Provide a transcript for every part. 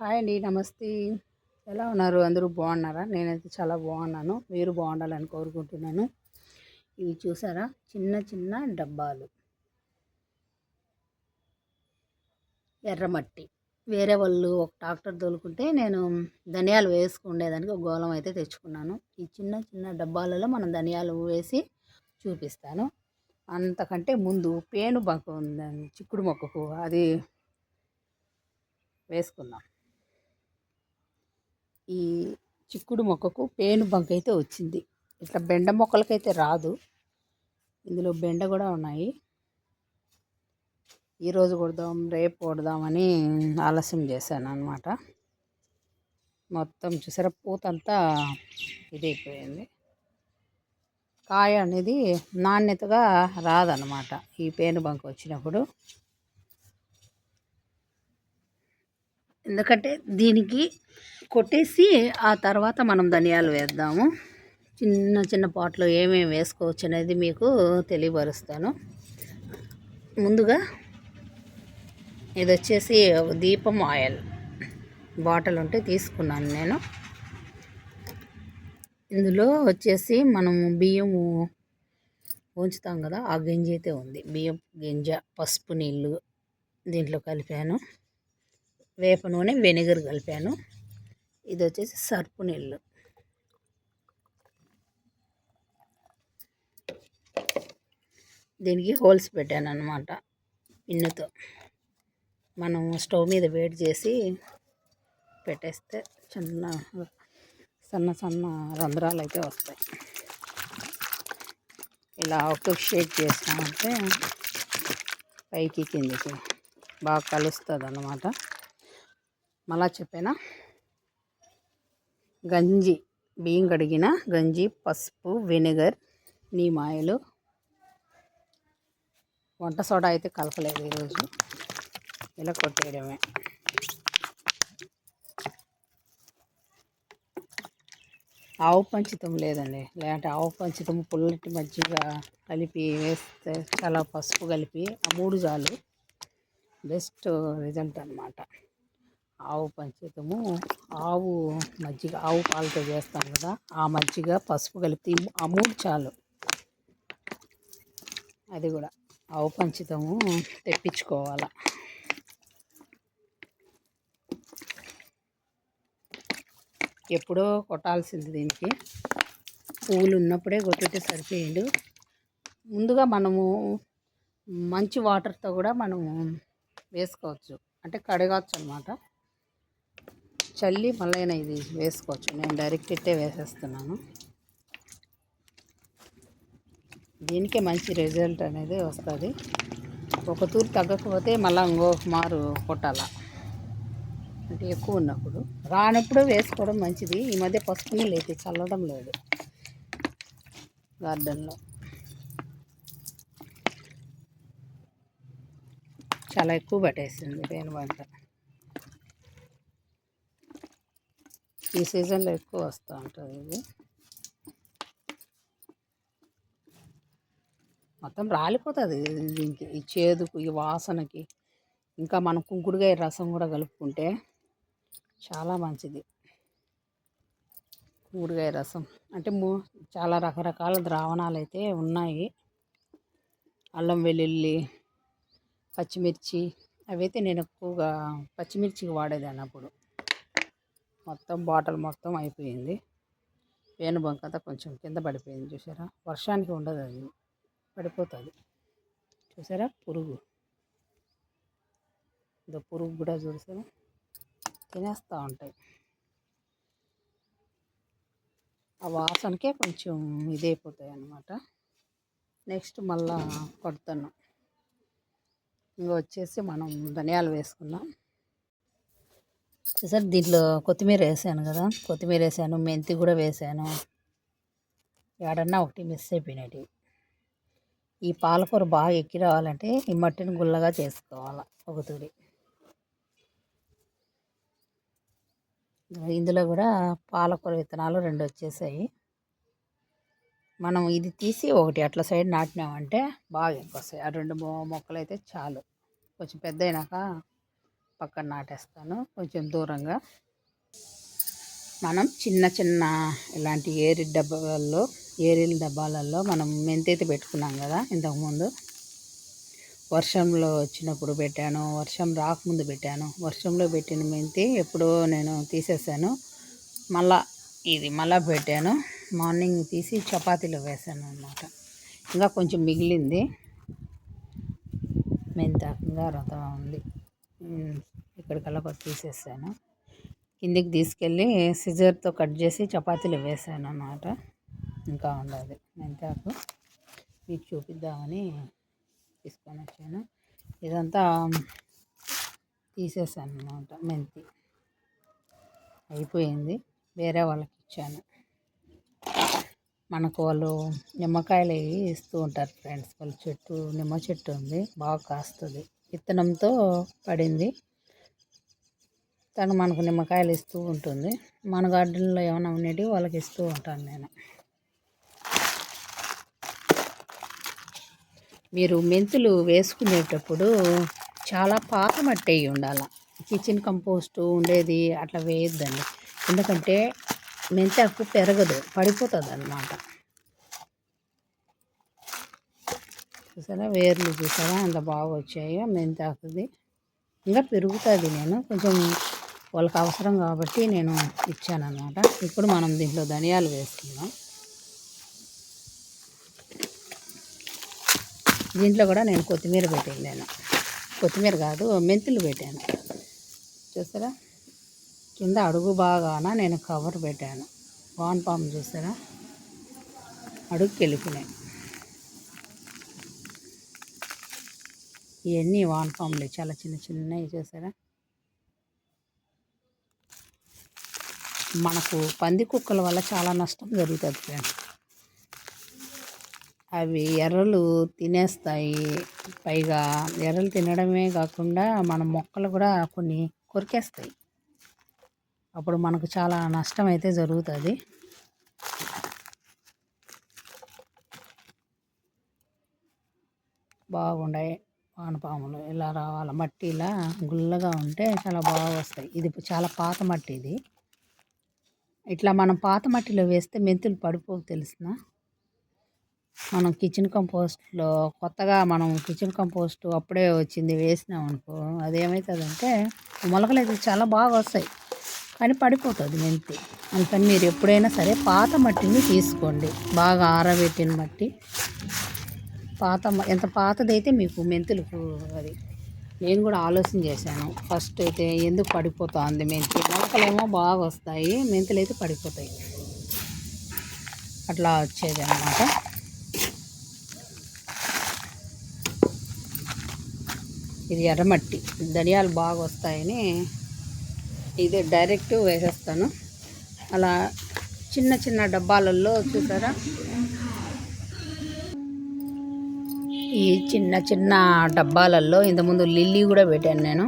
Hi అండి నమస్తే. ఎలా ఉన్నారు? అందరూ బాగున్నారా? నేనైతే చాలా బాగున్నాను. మీరు బాగుండాలని కోరుకుంటున్నాను. ఇవి చూసారా? చిన్న చిన్న డబ్బాలు. ఎర్రమట్టి వేరే వాళ్ళు ఒక ట్రాక్టర్ తోలుకుంటే నేను ధనియాలు వేసుకునేదానికి ఒక గోళం అయితే తెచ్చుకున్నాను. ఈ చిన్న చిన్న డబ్బాలలో మనం ధనియాలు వేసి చూపిస్తాను. అంతకంటే ముందు పేను బంక ఉందండి చిక్కుడు మొక్కకు అది వేసుకుందాం. ఈ చిక్కుడు మొక్కకు పేను బంక్ అయితే వచ్చింది. ఇట్లా బెండ మొక్కలకైతే రాదు. ఇందులో బెండ కూడా ఉన్నాయి. ఈరోజు కొడదాం రేపు కొడదామని ఆలస్యం చేశాను అనమాట మొత్తం చూసారా? పూత అంతా ఇదైపోయింది. కాయ అనేది నాణ్యతగా రాదనమాట ఈ పేను బంక్ వచ్చినప్పుడు ఎందుకంటే దీనికి కొట్టేసి ఆ తర్వాత మనం ధనియాలు వేద్దాము. చిన్న చిన్న పాట్లో ఏమేమి వేసుకోవచ్చు అనేది మీకు తెలియపరుస్తాను. ముందుగా ఇది వచ్చేసి దీపం ఆయిల్ బాటిల్ ఉంటే తీసుకున్నాను నేను. ఇందులో వచ్చేసి మనము బియ్యము ఉంచుతాం కదా ఆ గింజ అయితే ఉంది. బియ్యం గింజ పసుపు నీళ్ళు దీంట్లో కలిపాను. వేప నూనె వెనిగర్ కలిపాను. ఇది వచ్చేసి సర్పు నీళ్ళు. దీనికి హోల్స్ పెట్టాను అనమాట పిన్నుతో మనం స్టవ్ మీద వేడి చేసి పెట్టేస్తే చిన్న సన్న సన్న రంధ్రాలు అయితే వస్తాయి. ఇలా ఒక్కొక్క షేక్ చేసినామంటే పైకి కిందికి బాగా కలుస్తుంది అన్నమాట మళ్ళా చెప్పానా? గంజి బియ్యం కడిగిన గంజి పసుపు వెనిగర్ నీమాయలు. వంట సోడా అయితే కలపలేదు ఈరోజు. ఇలా కొట్టేయడమే. ఆవు పంచితం లేదండి. లేదంటే ఆవు పంచితం పుల్లటి మజ్జిగ కలిపి వేస్తే చాలా పసుపు కలిపి ఆ మూడు చాలు. బెస్ట్ రిజల్ట్ అనమాట ఆవు పంచితము. ఆవు మజ్జిగ ఆవు పాలతో చేస్తాం కదా. ఆ మజ్జిగ పసుపు కలిపి ఆ మూడు చాలు. అది కూడా ఆవు పంచితము తెప్పించుకోవాలి. ఎప్పుడో కొట్టాల్సింది దీనికి. పువ్వులు ఉన్నప్పుడే కొట్టితే సరిపోయిండు. ముందుగా మనము మంచి వాటర్తో కూడా మనము వేసుకోవచ్చు. అంటే కడగవచ్చు అనమాట చల్లి మళ్ళీ ఇది వేసుకోవచ్చు. నేను డైరెక్ట్ ఇట్టే వేసేస్తున్నాను. దీనికే మంచి రిజల్ట్ అనేది వస్తుంది. ఒక తూరు తగ్గకపోతే మళ్ళీ ఇంకో మారు కొట్టాల. అంటే ఎక్కువ ఉన్నప్పుడు. రానప్పుడు వేసుకోవడం మంచిది. ఈ మధ్య పసుపుని లేదు చల్లడం లేదు. గార్డెన్లో. చాలా ఎక్కువ పట్టేసింది పేను పంట ఈ సీజన్లో ఎక్కువ వస్తూ ఉంటుంది ఇది. మొత్తం రాలిపోతుంది దీనికి ఈ చేదుకు ఈ వాసనకి. ఇంకా మనం కుంకుడుగా రసం కూడా కలుపుకుంటే చాలా మంచిది. కుంకుడుకాయ రసం. అంటే మూ చాలా రకరకాల ద్రావణాలు అయితే ఉన్నాయి. అల్లం వెల్లుల్లి పచ్చిమిర్చి అవైతే నేను ఎక్కువగా పచ్చిమిర్చికి వాడేదాన్ని అప్పుడు. మొత్తం బాటిల్ మొత్తం అయిపోయింది. పేను బంక్ అంతా కొంచెం కింద పడిపోయింది చూసారా? వర్షానికి ఉండదు అది. పడిపోతుంది. చూసారా? పురుగు. ఇదో పురుగు కూడా చూసారా? తినేస్తూ ఉంటాయి. ఆ వాసనకే కొంచెం ఇదైపోతాయి అన్నమాట. నెక్స్ట్ మళ్ళా కొడతాను. ఇంకా వచ్చేసి మనం ధనియాలు వేసుకుందాం. సార్ దీంట్లో కొత్తిమీర వేసాను కదా కొత్తిమీర వేసాను మెంతి కూడా వేసాను. ఏడన్నా ఒకటి మిస్ అయిపోయినవి ఈ పాలకూర బాగా ఎక్కి రావాలంటే ఈ మట్టిని గుల్లగా చేసుకోవాలి ఒక తుడి ఇందులో కూడా పాలకూర విత్తనాలు రెండు వచ్చేసాయి. మనం ఇది తీసి ఒకటి అట్లా సైడ్ నాటినామంటే బాగా ఎక్కువ వస్తాయి ఆ రెండు మొక్కలు అయితే చాలు. కొంచెం పెద్ద అయినాక పక్కన నాటేస్తాను. కొంచెం దూరంగా. మనం చిన్న చిన్న ఇలాంటి ఏరి డబ్బాల్లో ఏరిల డబ్బాలలో మనం మెంతైతే పెట్టుకున్నాం కదా ఇంతకుముందు. వర్షంలో వచ్చినప్పుడు పెట్టాను వర్షం రాకముందు పెట్టాను. వర్షంలో పెట్టిన మెంతి ఎప్పుడో నేను తీసేసాను. మళ్ళా ఇది మళ్ళా పెట్టాను. మార్నింగ్ తీసి చపాతీలో వేసాను అనమాట ఇంకా కొంచెం మిగిలింది. మెంతాకంగా రథం ఉంది. ఇక్కడికల్లా కొట్టి తీసేసాను. కిందికి తీసుకెళ్ళి సిజర్తో కట్ చేసి చపాతీలు వేసాను అన్నమాట ఇంకా ఉండదు. మెంతాకు మీకు చూపిద్దామని తీసుకొని వచ్చాను. ఇదంతా తీసేసాను అనమాట మెంతి. అయిపోయింది. వేరే వాళ్ళకి ఇచ్చాను. మనకు వాళ్ళు నిమ్మకాయలు అవి ఇస్తూ ఉంటారు ఫ్రెండ్స్. వాళ్ళ చెట్టు నిమ్మ చెట్టు ఉంది. బాగా కాస్తుంది. విత్తనంతో పడింది. తను మనకు నిమ్మకాయలు ఇస్తూ ఉంటుంది. మన గార్డెన్లో ఏమైనా ఉండేవి వాళ్ళకి ఇస్తూ ఉంటాను నేను. మీరు మెంతులు వేసుకునేటప్పుడు చాలా పాత మట్టి అయి ఉండాలి. కిచెన్ కంపోస్ట్ ఉండేది అట్లా వేయొద్దండి. ఎందుకంటే మెంతాకు పెరగదు పడిపోతుంది అన్నమాట చూసారా? వేర్లు చూసారా? అంత బాగా వచ్చాయో మెంతాకుది ఇంకా పెరుగుతుంది నేను. కొంచెం వాళ్ళకి అవసరం కాబట్టి నేను ఇచ్చాను అనమాట ఇప్పుడు మనం దీంట్లో ధనియాలు వేసుకుందాం. దీంట్లో కూడా నేను కొత్తిమీర పెట్టాను నేను కొత్తిమీర కాదు మెంతులు పెట్టాను. చూసారా? కింద అడుగు బాగాన నేను కవర్ పెట్టాను. వాన్ పాము చూసారా? అడుగుకి వెళ్ళిపోయినాయి. ఇవన్నీ వాన్ ఫామ్లు. చాలా చిన్న చిన్నవి చూసారా మనకు పంది కుక్కల వల్ల చాలా నష్టం జరుగుతుంది ఫ్రెండ్స్ అవి ఎర్రలు తినేస్తాయి. పైగా ఎర్రలు తినడమే కాకుండా మన మొక్కలు కూడా కొన్ని కొరికేస్తాయి. అప్పుడు మనకు చాలా నష్టం అయితే జరుగుతుంది. బాగుండాయి. వానపాములు ఇలా రావాలి? మట్టి ఇలా గుల్లగా ఉంటే చాలా బాగా వస్తాయి ఇది చాలా పాత మట్టి ఇది. ఇట్లా మనం పాత మట్టిలో వేస్తే మెంతులు పడిపోవు తెలిసిన? మనం కిచెన్ కంపోస్ట్లో కొత్తగా మనం కిచెన్ కంపోస్ట్ అప్పుడే వచ్చింది వేసినాం అనుకో అదేమవుతుందంటే మొలకలు అయితే చాలా బాగా వస్తాయి కానీ పడిపోతుంది మెంతి. అందుకని మీరు ఎప్పుడైనా సరే పాత మట్టిని తీసుకోండి. బాగా ఆరబెట్టిన మట్టి. పాత ఎంత పాతదైతే మీకు మెంతులు అది. నేను కూడా ఆలోచన చేశాను. ఫస్ట్ అయితే ఎందుకు పడిపోతుంది మెంతి? మొలకలేమో బాగా వస్తాయి మెంతులు అయితే పడిపోతాయి. అట్లా వచ్చేది అనమాట ఇది ఎర్రమట్టి. ధనియాలు బాగా వస్తాయని ఇదే డైరెక్ట్ వేసేస్తాను. అలా చిన్న చిన్న డబ్బాలలో చూసారా? ఈ చిన్న చిన్న డబ్బాలలో ఇంతకుముందు లిల్లీ కూడా పెట్టాను నేను.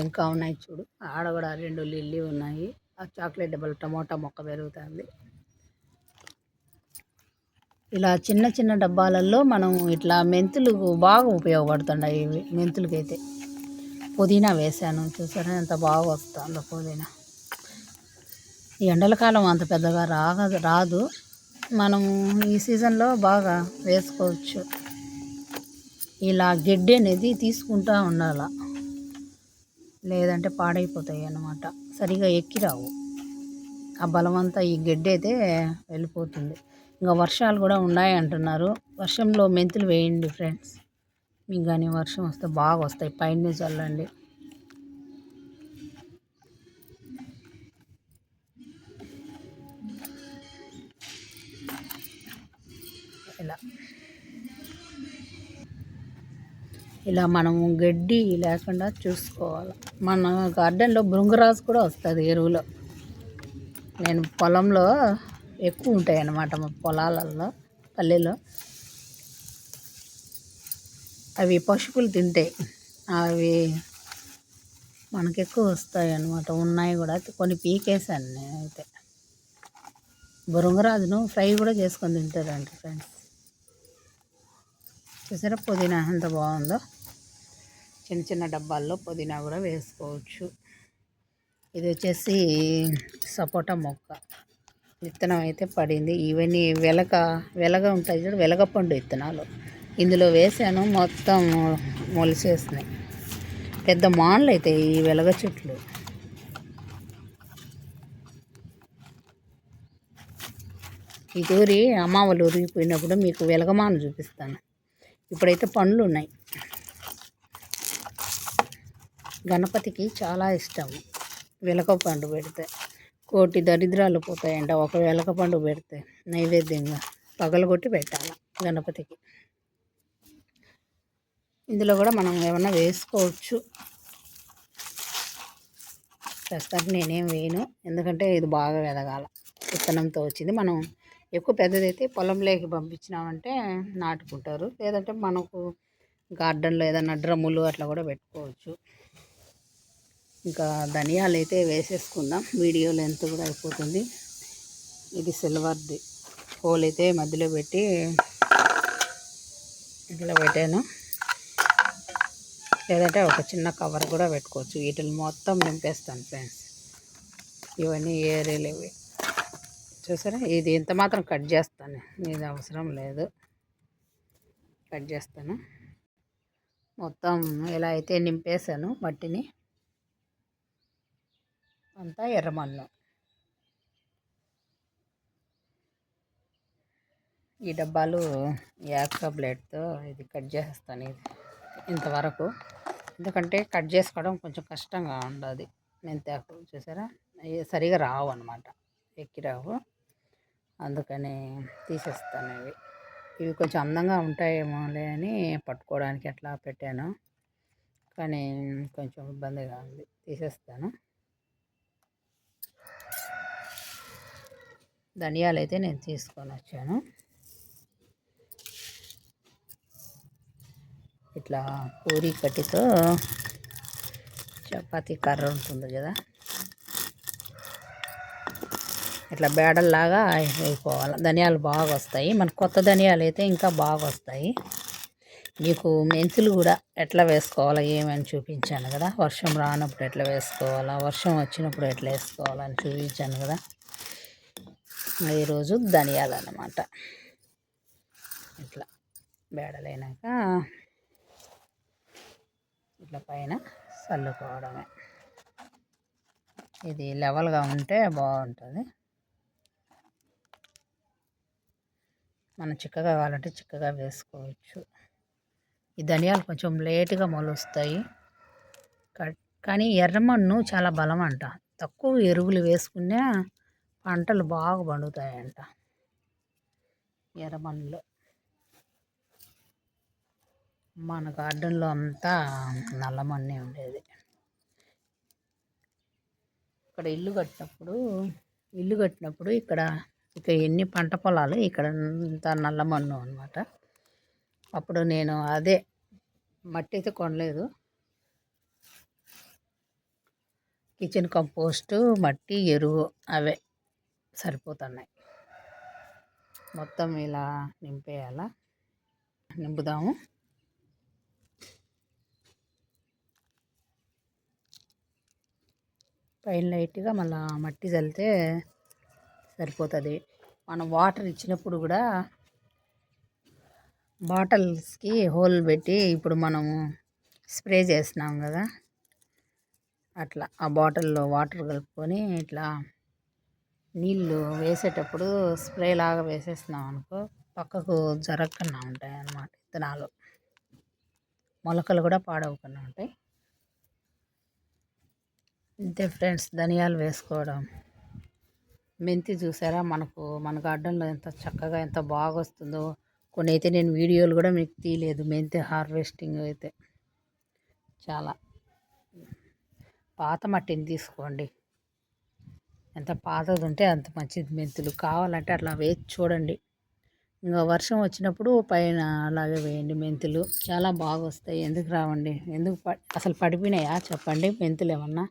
ఇంకా ఉన్నాయి చూడు. ఆడ కూడా రెండు లిల్లీ ఉన్నాయి. ఆ చాక్లెట్ డబ్బాలు టమోటా మొక్క పెరుగుతుంది. ఇలా చిన్న చిన్న డబ్బాలలో మనం ఇట్లా మెంతులు బాగా ఉపయోగపడుతున్నాయి ఇవి మెంతులకైతే. పుదీనా వేసాను చూసారా? ఎంత బాగా వస్తుందో పుదీనా. ఈ ఎండల కాలం అంత పెద్దగా రాగదు రాదు. మనం ఈ సీజన్లో బాగా వేసుకోవచ్చు. ఇలా గడ్డి అనేది తీసుకుంటూ ఉండాల? లేదంటే పాడైపోతాయి అన్నమాట. సరిగా ఎక్కిరావు. ఆ బలమంతా ఈ గడ్డి అయితే వెళ్ళిపోతుంది. ఇంకా వర్షాలు కూడా ఉన్నాయి అంటున్నారు. వర్షంలో మెంతులు వేయండి ఫ్రెండ్స్. మీకు కానీ వర్షం వస్తే బాగా వస్తాయి. పైన చల్లండి. ఇలా మనము గడ్డి లేకుండా చూసుకోవాలి. మన గార్డెన్లో భృంగరాజు కూడా వస్తుంది ఎరువులో. నేను పొలంలో ఎక్కువ ఉంటాయి అన్నమాట మా పొలాలలో పల్లెలో అవి పశువులు తింటాయి అవి మనకు ఎక్కువ వస్తాయి అన్నమాట. ఉన్నాయి కూడా. కొన్ని పీకేసాను నేనైతే. బృంగరాజును ఫ్రై కూడా చేసుకొని తింటారంట ఫ్రెండ్స్. చూసారా పుదీనా ఎంత బాగుందో? చిన్న చిన్న డబ్బాల్లో పుదీనా కూడా వేసుకోవచ్చు. ఇది వచ్చేసి సపోటా మొక్క. విత్తనం అయితే పడింది. ఇవన్నీ వెలక వెలగ ఉంటాయి చూడు వెలగ పండు విత్తనాలు. ఇందులో వేసాను మొత్తం మొలిసేస్తున్నాయి పెద్ద మాన్లు అయితే ఈ వెలగ చెట్లు. ఈ ఊరి అమ్మ వాళ్ళు ఉరిగిపోయినప్పుడు మీకు వెలగమాను చూపిస్తాను. ఇప్పుడైతే పండ్లు ఉన్నాయి. గణపతికి చాలా ఇష్టం. వెలక పండు పెడితే కోటి దరిద్రాలు పోతాయంట. ఒక వెలక పండు పెడితే నైవేద్యంగా పగలగొట్టి పెట్టాలి గణపతికి. ఇందులో కూడా మనం ఏమన్నా వేసుకోవచ్చు. ప్రస్తుతానికి నేనేం వేయను. ఎందుకంటే ఇది బాగా ఎదగాల విత్తనంతో వచ్చింది. మనం ఎక్కువ పెద్దదైతే పొలంలోకి పంపించినామంటే నాటుకుంటారు. లేదంటే మనకు గార్డెన్లో ఏదైనా డ్రమ్ములు అట్లా కూడా పెట్టుకోవచ్చు. ఇంకా ధనియాలు అయితే వేసేసుకుందాం. వీడియో లెంత్ కూడా అయిపోతుంది. ఇది సిల్వర్ది. హోల్ అయితే మధ్యలో పెట్టి ఇట్లా పెట్టాను. లేదంటే ఒక చిన్న కవర్ కూడా పెట్టుకోవచ్చు. వీటిని మొత్తం నింపేస్తాను ఫ్రెండ్స్. ఇవన్నీ ఏరేలేవి చూసారా? ఇది ఇంత మాత్రం కట్ చేస్తాను. ఇది అవసరం లేదు. కట్ చేస్తాను. మొత్తం ఇలా అయితే నింపేశాను మట్టిని అంతా ఎర్రమన్ను. ఈ డబ్బాలు యాక్సా బ్లేడ్తో ఇది కట్ చేస్తాను ఇది ఇంతవరకు. ఎందుకంటే కట్ చేసుకోవడం కొంచెం కష్టంగా ఉండదు. మెంతాకు చూసారా? సరిగా రావు అనమాట ఎక్కి రావు. అందుకని తీసేస్తాను ఇవి. ఇవి కొంచెం అందంగా ఉంటాయేమోలే అని పట్టుకోవడానికి అట్లా పెట్టాను. కానీ కొంచెం ఇబ్బందిగా ఉంది. తీసేస్తాను. ధనియాలు అయితే నేను తీసుకొని వచ్చాను ఇట్లా పూరి కట్టితో చపాతీ కర్ర ఉంటుంది కదా. ఇట్లా బేడల్లాగా వేసుకోవాలి ధనియాలు బాగా వస్తాయి మన కొత్త ధనియాలు అయితే ఇంకా బాగా వస్తాయి మీకు మెంతులు కూడా ఎట్లా వేసుకోవాలా ఏమని చూపించాను కదా. వర్షం రానప్పుడు ఎట్లా వేసుకోవాలా? వర్షం వచ్చినప్పుడు ఎట్లా వేసుకోవాలని చూపించాను కదా. ఈరోజు ధనియాలు అన్నమాట ఇట్లా బేడలైనాక ఇట్లా పైన చల్లుకోవడమే ఇది లెవెల్గా ఉంటే బాగుంటుంది. మనం చిక్కగా కావాలంటే చిక్కగా వేసుకోవచ్చు. ఈ ధనియాలు కొంచెం లేటుగా మొలుస్తాయి. కానీ ఎర్రమన్ను చాలా బలం అంట తక్కువ ఎరువులు వేసుకునే పంటలు బాగా పండుతాయంట. ఎర్రమన్నులు. మన గార్డెన్లో అంతా నల్లమన్నే ఉండేది. ఇక్కడ ఇల్లు కట్టినప్పుడు ఇల్లు కట్టినప్పుడు ఇక్కడ ఇక ఎన్ని పంట పొలాలు ఇక్కడ అంతా నల్లమన్ను అనమాట అప్పుడు నేను అదే మట్టి అయితే కొనలేదు. కిచెన్ కంపోస్టు మట్టి ఎరువు అవే. సరిపోతున్నాయి. మొత్తం ఇలా నింపేయాలా? నింపుదాము. పైన లైట్గా మళ్ళీ మట్టి చల్లితే సరిపోతుంది. మనం వాటర్ ఇచ్చినప్పుడు కూడా బాటిల్స్కి హోల్ పెట్టి ఇప్పుడు మనము స్ప్రే చేస్తున్నాం కదా. అట్లా ఆ బాటిల్లో వాటర్ కలుపుకొని ఇట్లా నీళ్ళు వేసేటప్పుడు స్ప్రే లాగా వేసేస్తున్నాం అనుకో పక్కకు జరగకుండా ఉంటాయి అన్నమాట విత్తనాలు మొలకలు కూడా పాడవకుండా ఉంటాయి. ఇంతే ఫ్రెండ్స్ ధనియాలు వేసుకోవడం. మెంతి చూసారా? మనకు మన గార్డెన్లో ఎంత చక్కగా ఎంత బాగా వస్తుందో కొన్ని అయితే నేను వీడియోలు కూడా మీకు తీయలేదు మెంతి హార్వెస్టింగ్ అయితే. చాలా. పాత మట్టిని తీసుకోండి. ఎంత పాతది ఉంటే అంత మంచిది మెంతులు. కావాలంటే అట్లా వేసి చూడండి. ఇంకా వర్షం వచ్చినప్పుడు పైన అలాగే వేయండి మెంతులు. చాలా బాగా వస్తాయి ఎందుకు రావండి? ఎందుకు అసలు పడిపోయినాయా? చెప్పండి. మెంతులు ఏమన్నా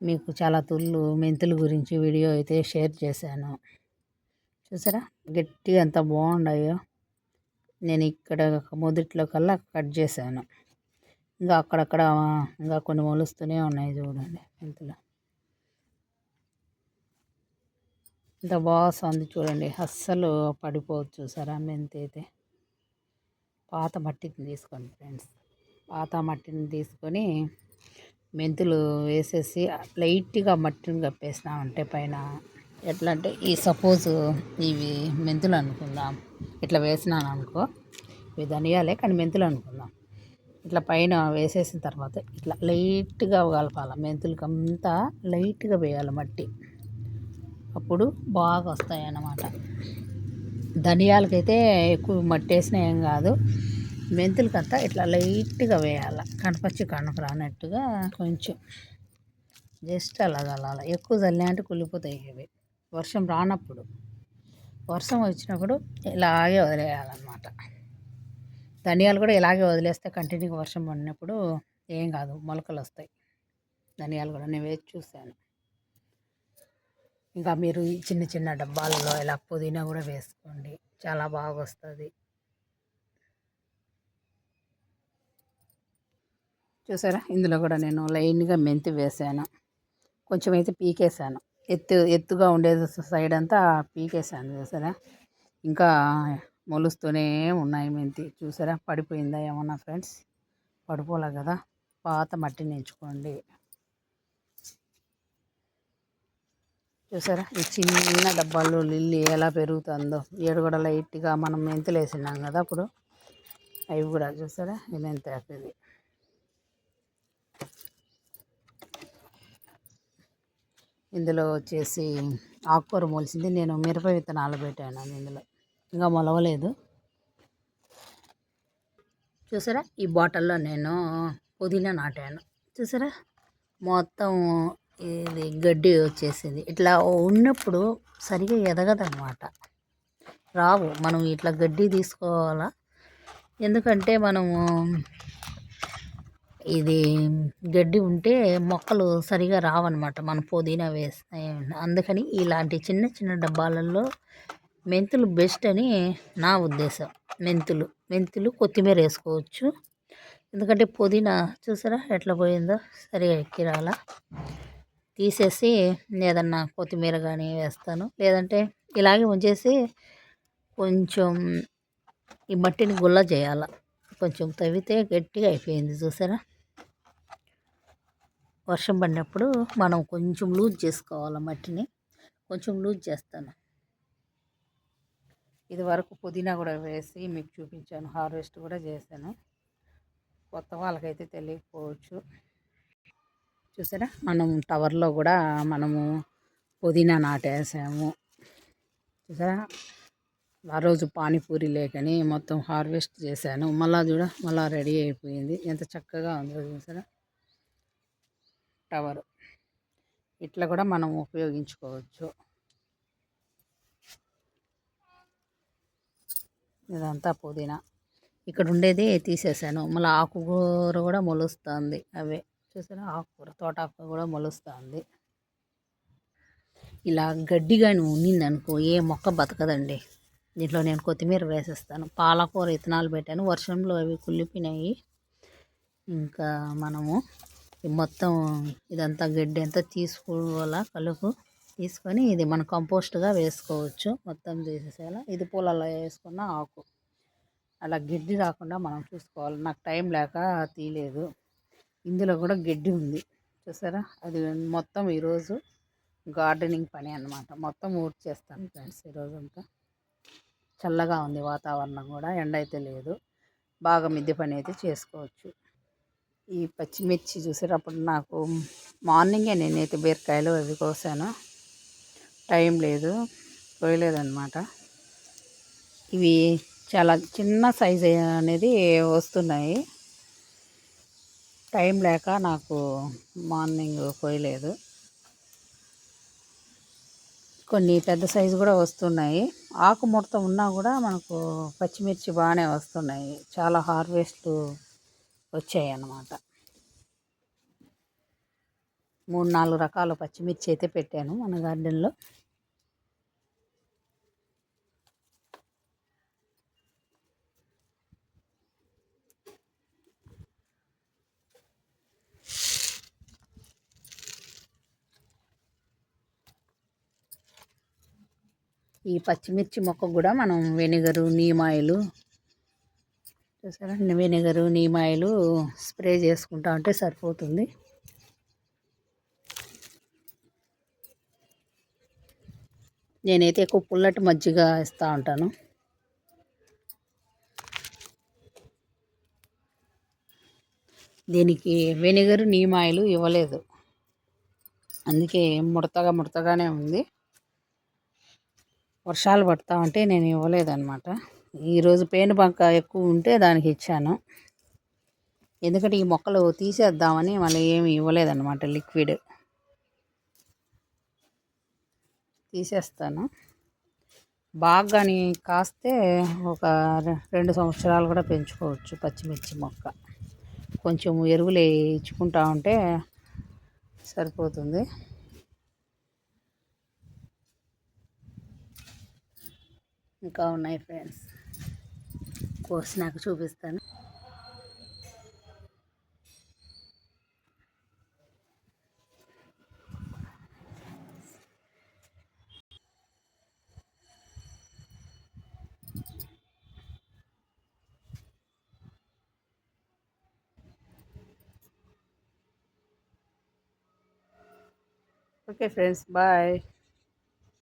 మీకు చాలా తుళ్ళు మెంతుల గురించి వీడియో అయితే షేర్ చేశాను. చూసారా? గట్టిగా ఎంత బాగున్నాయో నేను ఇక్కడ మొదట్లో కల్లా కట్ చేశాను. ఇంకా అక్కడక్కడ ఇంకా కొన్ని మొలుస్తూనే ఉన్నాయి చూడండి మెంతులు. ఇంత బాగుంది చూడండి. అస్సలు పడిపోవచ్చు చూసారా? మెంతి అయితే పాత మట్టిని తీసుకోండి ఫ్రెండ్స్. పాత మట్టిని తీసుకొని మెంతులు వేసేసి లైట్గా మట్టిని కప్పేసినామంటే పైన ఎట్లా అంటే ఈ సపోజ్ ఇవి మెంతులు అనుకుందాం. ఇట్లా వేసినాను అనుకో ఇవి ధనియాలే కానీ మెంతులు అనుకుందాం. ఇట్లా పైన వేసేసిన తర్వాత ఇట్లా లైట్గా కలపాలి. మెంతులకి అంతా లైట్గా వేయాలి మట్టి. అప్పుడు బాగా వస్తాయి అన్నమాట ధనియాలకైతే ఎక్కువ మట్టి వేసినా ఏం కాదు. మెంతులకంతా ఇట్లా లైట్గా వేయాలి. కనపచ్చి కనప రానట్టుగా కొంచెం. జస్ట్ అలా చల్లాలి. ఎక్కువ చల్లే అంటే కుళ్ళిపోతాయి ఇవి. వర్షం రానప్పుడు. వర్షం వచ్చినప్పుడు ఇలాగే వదిలేయాలన్నమాట. ధనియాలు కూడా ఇలాగే వదిలేస్తే కంటిన్యూగా వర్షం పడినప్పుడు ఏం కాదు. మొలకలు వస్తాయి ధనియాలు కూడా నేను వేసి చూశాను. ఇంకా మీరు చిన్న చిన్న డబ్బాలలో ఇలా పుదీనా కూడా వేసుకోండి. చాలా బాగా వస్తుంది చూసారా? ఇందులో కూడా నేను లైన్గా మెంతి వేసాను. కొంచెం అయితే పీకేసాను. ఎత్తు ఎత్తుగా ఉండేది సైడ్ అంతా పీకేసాను చూసారా? ఇంకా మొలుస్తూనే ఉన్నాయి మెంతి. చూసారా? పడిపోయిందా ఏమన్నా ఫ్రెండ్స్? పడిపోలే కదా? పాత మట్టిని ఎంచుకోండి. చూసారా? ఈ చిన్న డబ్బాల్లో లిల్లీ ఎలా పెరుగుతుందో. ఏడు కూడా లైట్గా మనం మెంతులు వేసినాం కదా అప్పుడు. అవి కూడా చూసారా? ఈ మెంతి ఇందులో వచ్చేసి ఆకుకూర మొలిసింది. నేను మిరప విత్తనాలు పెట్టాను ఇందులో. ఇంకా మొలవలేదు. చూసారా? ఈ బాటిల్లో నేను పుదీనా నాటాను. చూసారా? మొత్తం ఇది గడ్డి వచ్చేసింది. ఇట్లా ఉన్నప్పుడు సరిగా ఎదగదన్నమాట. రావు మనం ఇట్లా గడ్డి తీసుకోవాలా? ఎందుకంటే మనము ఇది గడ్డి ఉంటే మొక్కలు సరిగా రావన్నమాట. మనం పుదీనా వేస్తాయి అందుకని ఇలాంటి చిన్న చిన్న డబ్బాలలో మెంతులు బెస్ట్ అని నా ఉద్దేశం. మెంతులు మెంతులు కొత్తిమీర వేసుకోవచ్చు. ఎందుకంటే పుదీనా చూసారా ఎట్లా పోయిందో? సరిగా ఎక్కిరాలా? తీసేసి ఏదన్నా కొత్తిమీర కానీ వేస్తాను. లేదంటే ఇలాగే ఉంచేసి కొంచెం ఈ మట్టిని గుల్ల చేయాల. కొంచెం తవ్వితే గట్టిగా అయిపోయింది చూసారా? వర్షం పడినప్పుడు మనం కొంచెం లూజ్ చేసుకోవాలి మట్టిని. కొంచెం లూజ్ చేస్తాను. ఇది వరకు పుదీనా కూడా వేసి మీకు చూపించాను. హార్వెస్ట్ కూడా చేశాను. కొత్త వాళ్ళకైతే తెలియకపోవచ్చు. చూసారా? మనం టవర్లో కూడా మనము పుదీనా నాటేసాము. చూసారా? ఆ రోజు పానీపూరి లేకని మొత్తం హార్వెస్ట్ చేశాను. మళ్ళా చూడ మళ్ళా రెడీ అయిపోయింది. ఎంత చక్కగా ఉందో చూసారా? టవర్. ఇట్లా కూడా మనం ఉపయోగించుకోవచ్చు. ఇదంతా పుదీనా. ఇక్కడ ఉండేది తీసేసాను. మళ్ళీ ఆకుకూర కూడా మొలుస్తుంది అవే. చూసారా? ఆకుకూర తోటాకు కూడా మొలుస్తుంది. ఇలా గడ్డి కానీ ఉన్నింది అనుకో ఏ మొక్క బతకదండి. దీంట్లో నేను కొత్తిమీర వేసేస్తాను. పాలకూర విత్తనాలు పెట్టాను. వర్షంలో అవి కుళ్ళిపోయినాయి. ఇంకా మనము మొత్తం ఇదంతా గడ్డి అంతా తీసుకోవాలా? కలుపు తీసుకొని ఇది మన కంపోస్ట్గా వేసుకోవచ్చు. మొత్తం తీసేసేలా ఇది పూలలో వేసుకున్న ఆకు. అలా గడ్డి రాకుండా మనం చూసుకోవాలి. నాకు టైం లేక తీయలేదు. ఇందులో కూడా గడ్డి ఉంది. చూసారా? అది మొత్తం ఈరోజు గార్డెనింగ్ పని అనమాట మొత్తం ఊడ్ చేస్తాను ఫ్రెండ్స్ ఈరోజంతా. చల్లగా ఉంది వాతావరణం కూడా. ఎండ అయితే లేదు. బాగా మిద్దె పని అయితే చేసుకోవచ్చు. ఈ పచ్చిమిర్చి చూసేటప్పుడు నాకు మార్నింగే నేనైతే బీరకాయలు అవి కోసాను. టైం లేదు. కోయలేదన్నమాట. ఇవి చాలా చిన్న సైజ్ అనేది వస్తున్నాయి. టైం లేక నాకు మార్నింగ్ కోయలేదు కొన్ని పెద్ద సైజు కూడా వస్తున్నాయి. ఆకు ముడత ఉన్నా కూడా మనకు పచ్చిమిర్చి బాగానే వస్తున్నాయి. చాలా హార్వెస్ట్లు వచ్చాయి అన్నమాట. మూడు నాలుగు రకాల పచ్చిమిర్చి అయితే పెట్టాను మన గార్డెన్లో. ఈ పచ్చిమిర్చి మొక్క కూడా మనం వెనిగరు నీమాయిలు చూసారా? వెనిగరు నీమాయిలు స్ప్రే చేసుకుంటా ఉంటే సరిపోతుంది. నేనైతే ఎక్కువ పుల్లటి మజ్జిగ ఇస్తూ ఉంటాను. దీనికి వెనిగర్ నీమాయిలు ఇవ్వలేదు. అందుకే ముడతగా ముడతగానే ఉంది. వర్షాలు పడతా ఉంటే నేను ఇవ్వలేదన్నమాట. ఈరోజు పేను బంక ఎక్కువ ఉంటే దానికి ఇచ్చాను. ఎందుకంటే ఈ మొక్కలు తీసేద్దామని మళ్ళీ ఏమి ఇవ్వలేదన్నమాట లిక్విడ్. తీసేస్తాను. బాగా కాస్తే ఒక రెండు సంవత్సరాలు కూడా పెంచుకోవచ్చు పచ్చిమిర్చి మొక్క. కొంచెం ఎరువులు ఇచ్చుకుంటా ఉంటే సరిపోతుంది. ఇంకా ఉన్నాయి ఫ్రెండ్స్ కోసి నాకు చూపిస్తాను. Okay friends bye